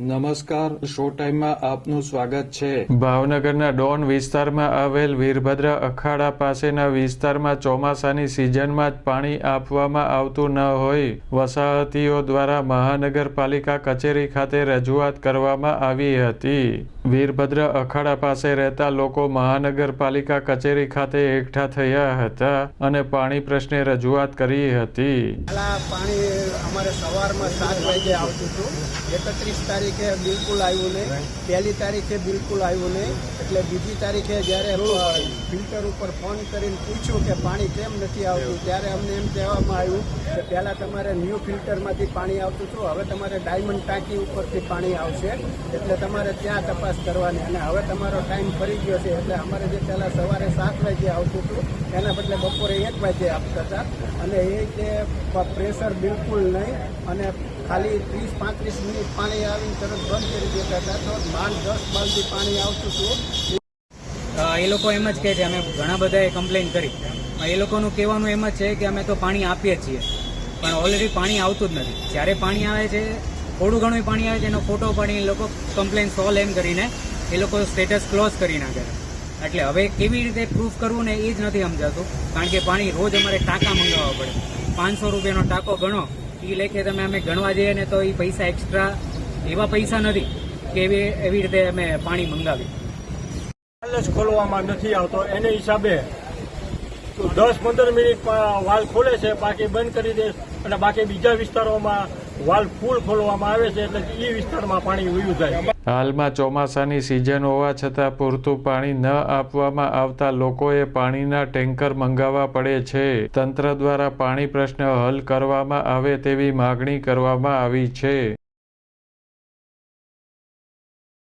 નમસ્કાર શો ટાઈમમાં આપનું સ્વાગત છે. ભાવનગરના ડોન વિસ્તારમાં આવેલ વીરભદ્ર અખાડા પાસેના વિસ્તારમાં ચોમાસાની સિઝનમાં જ પાણી આપવામાં આવતું ન હોય. વસાહતીઓ દ્વારા મહાનગરપાલિકા કચેરી ખાતે રજૂઆત કરવામાં આવી હતી. વીરભદ્ર અખાડા પાસે રહેતા લોકો મહાનગરપાલિકા કચેરી ખાતે એકઠા થયા હતા અને પાણી પ્રશ્ને રજૂઆત કરી હતી. પાણી અમારે સવારમાં સાત વાગે આવતું હતું. એકત્રીસ તારીખે બિલકુલ આવ્યું નહીં. પહેલી તારીખે બિલકુલ આવ્યું નહીં. એટલે બીજી તારીખે જ્યારે ફિલ્ટર ઉપર ફોન કરીને પૂછ્યું કે પાણી કેમ નથી આવતું ત્યારે અમને એમ કહેવામાં આવ્યું કે પહેલાં તમારે ન્યૂ ફિલ્ટરમાંથી પાણી આવતું હતું હવે તમારે ડાયમંડ ટાંકી ઉપરથી પાણી આવશે. એટલે તમારે ત્યાં તપાસ કરવાની. અને હવે તમારો ટાઈમ ફરી ગયો છે. એટલે અમારે જે પહેલાં સવારે સાત વાગે આવતું હતું એના બદલે બપોરે એક વાગે આપતા હતા. અને એ કે પ્રેશર બિલકુલ નહીં. અને ખાલી ત્રીસ, પાંત્રીસ મિનિટ પાણી આવીને તરત બંધ કરી દેતા હતા. તો માંડ દસ બાલથી પાણી આવતું હતું. એ લોકો એમ જ કહે છે, અમે ઘણા બધાએ કમ્પ્લેન કરી. એ લોકોનું કહેવાનું એમ જ છે કે અમે તો પાણી આપીએ છીએ. પણ ઓલરેડી પાણી આવતું જ નથી. જ્યારે પાણી આવે છે, થોડું ઘણું પાણી આવે છે, એનો ફોટો પાડીને લોકો કમ્પ્લેન સોલ્વ એમ કરીને એ લોકો સ્ટેટસ ક્લોઝ કરી નાખે છે એટલે હવે કેવી રીતે પ્રૂફ કરવું ને એ જ નથી સમજાતું. કારણ કે પાણી રોજ અમારે ટાંકા મંગાવવા પડે. પાંચસો રૂપિયાનો ટાંકો ગણો એ લેખે તમે અમે ગણવા જઈએ ને તો એ પૈસા એક્સ્ટ્રા એવા પૈસા નથી કે એવી રીતે અમે પાણી મંગાવી ખોલવામાં નથી આવતો. એને હિસાબે દસ પંદર મિનિટ વાલ ખોલે છે, બાકી બંધ કરી દે. અને બાકી બીજા વિસ્તારોમાં વાલ ફૂલ ખોલવામાં આવે છે, એટલે એ વિસ્તારમાં પાણી ઉયું જાય. હાલમાં ચોમાસાની સિઝન હોવા છતાં પૂરતું પાણી ન આપવામાં આવતા લોકોએ પાણીના ટેન્કર મંગાવવા પડે છે. તંત્ર દ્વારા પાણી પ્રશ્ન હલ કરવામાં આવે તેવી માગણી કરવામાં આવી છે.